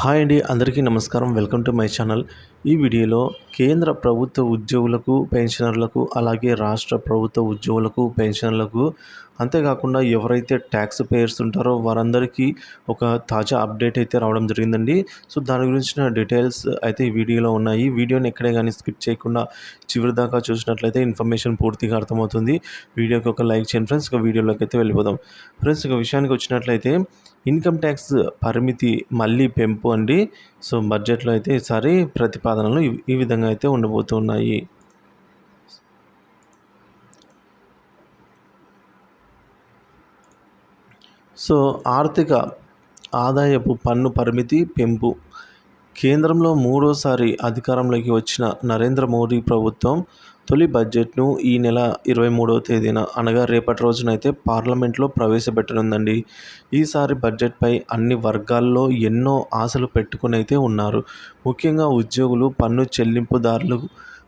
Hi అండి అందరికీ నమస్కారం. Welcome to my channel. ఈ వీడియోలో కేంద్ర ప్రభుత్వ ఉద్యోగులకు పెన్షనర్లకు అలాగే రాష్ట్ర ప్రభుత్వ ఉద్యోగులకు పెన్షనర్లకు అంతేకాకుండా ఎవరైతే ట్యాక్స్ పేయర్స్ ఉంటారో వారందరికీ ఒక తాజా అప్డేట్ అయితే రావడం జరిగిందండి. సో దాని గురించిన డీటెయిల్స్ అయితే ఈ వీడియోలో ఉన్నాయి. వీడియోని ఎక్కడే కానీ స్కిప్ చేయకుండా చివరి దాకా చూసినట్లయితే ఇన్ఫర్మేషన్ పూర్తిగా అర్థమవుతుంది. వీడియోకి ఒక లైక్ చేయండి ఫ్రెండ్స్. ఒక వీడియోలోకి అయితే వెళ్ళిపోదాం. ఫ్రెండ్స్ ఒక విషయానికి వచ్చినట్లయితే ఇన్కమ్ ట్యాక్స్ పరిమితి మళ్ళీ పెంపు అండి. సో బడ్జెట్లో అయితే ఈసారి ప్రతిపాదనలు ఈ విధంగా అయితే ఉండబోతున్నాయి. సో ఆర్థిక ఆదాయపు పన్ను పరిమితి పెంపు. కేంద్రంలో మూడోసారి అధికారంలోకి వచ్చిన నరేంద్ర మోడీ ప్రభుత్వం తొలి బడ్జెట్ను ఈ నెల ఇరవై మూడవ తేదీన అనగా రేపటి రోజునైతే పార్లమెంట్లో ప్రవేశపెట్టనుందండి. ఈసారి బడ్జెట్పై అన్ని వర్గాల్లో ఎన్నో ఆశలు పెట్టుకుని అయితే ఉన్నారు. ముఖ్యంగా ఉద్యోగులు పన్ను చెల్లింపుదారులు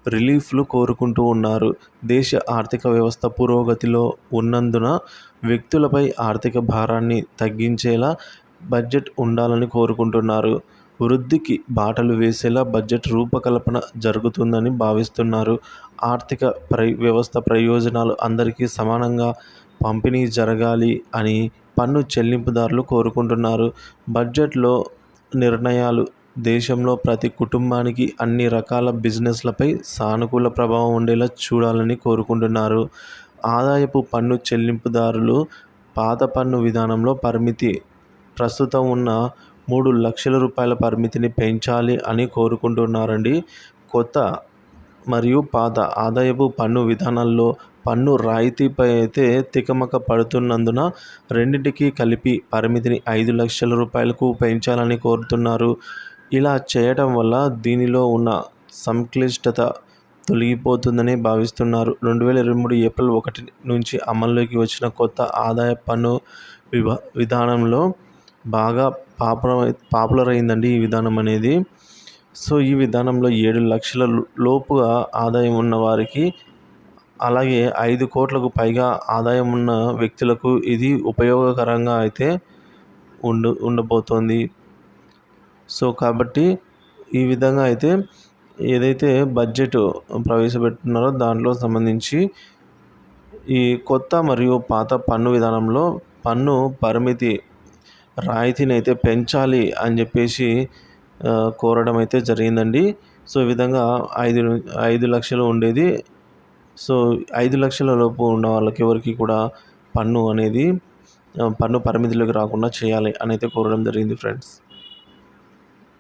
రిలీఫ్లు కోరుకుంటూ ఉన్నారు. దేశ ఆర్థిక వ్యవస్థ పురోగతిలో ఉన్నందున వ్యక్తులపై ఆర్థిక భారాన్ని తగ్గించేలా బడ్జెట్ ఉండాలని కోరుకుంటున్నారు. వృద్ధికి బాటలు వేసేలా బడ్జెట్ రూపకల్పన జరుగుతుందని భావిస్తున్నారు. ఆర్థిక ప్రై వ్యవస్థ ప్రయోజనాలు అందరికీ సమానంగా పంపిణీ జరగాలి అని పన్ను చెల్లింపుదారులు కోరుకుంటున్నారు. బడ్జెట్లో నిర్ణయాలు దేశంలో ప్రతి కుటుంబానికి అన్ని రకాల బిజినెస్లపై సానుకూల ప్రభావం ఉండేలా చూడాలని కోరుకుంటున్నారు. ఆదాయపు పన్ను చెల్లింపుదారులు పాత పన్ను విధానంలో పరిమితి ప్రస్తుతం ఉన్న మూడు లక్షల రూపాయల పరిమితిని పెంచాలి అని కోరుకుంటున్నారండి. కొత్త మరియు పాత ఆదాయపు పన్ను విధానాల్లో పన్ను రాయితీపై అయితే తికమక పడుతున్నందున రెండింటికి కలిపి పరిమితిని ఐదు లక్షల రూపాయలకు పెంచాలని కోరుతున్నారు. ఇలా చేయడం వల్ల దీనిలో ఉన్న సంక్లిష్టత తొలగిపోతుందని భావిస్తున్నారు. రెండు వేల ఇరవై మూడు ఏప్రిల్ ఒకటి నుంచి అమల్లోకి వచ్చిన కొత్త ఆదాయ పన్ను విభా విధానంలో బాగా పాపులర్ పాపులర్ అయిందండి ఈ విధానం అనేది. సో ఈ విధానంలో ఏడు లక్షల లోపుగా ఆదాయం ఉన్న వారికి అలాగే ఐదు కోట్లకు పైగా ఆదాయం ఉన్న వ్యక్తులకు ఇది ఉపయోగకరంగా అయితే ఉండు ఉండబోతోంది. సో కాబట్టి ఈ విధంగా అయితే ఏదైతే బడ్జెట్ ప్రవేశపెట్టున్నారో దాంట్లో సంబంధించి ఈ కొత్త మరియు పాత పన్ను విధానంలో పన్ను పరిమితి రాయితీని అయితే పెంచాలి అని చెప్పేసి కోరడం అయితే జరిగిందండి. సో ఈ విధంగా ఐదు ఐదు లక్షలు ఉండేది. సో ఐదు లక్షల లోపు ఉన్న వాళ్ళకి ఎవరికి కూడా పన్ను అనేది పన్ను పరిమితిలోకి రాకుండా చేయాలి అని అయితే కోరడం జరిగింది ఫ్రెండ్స్.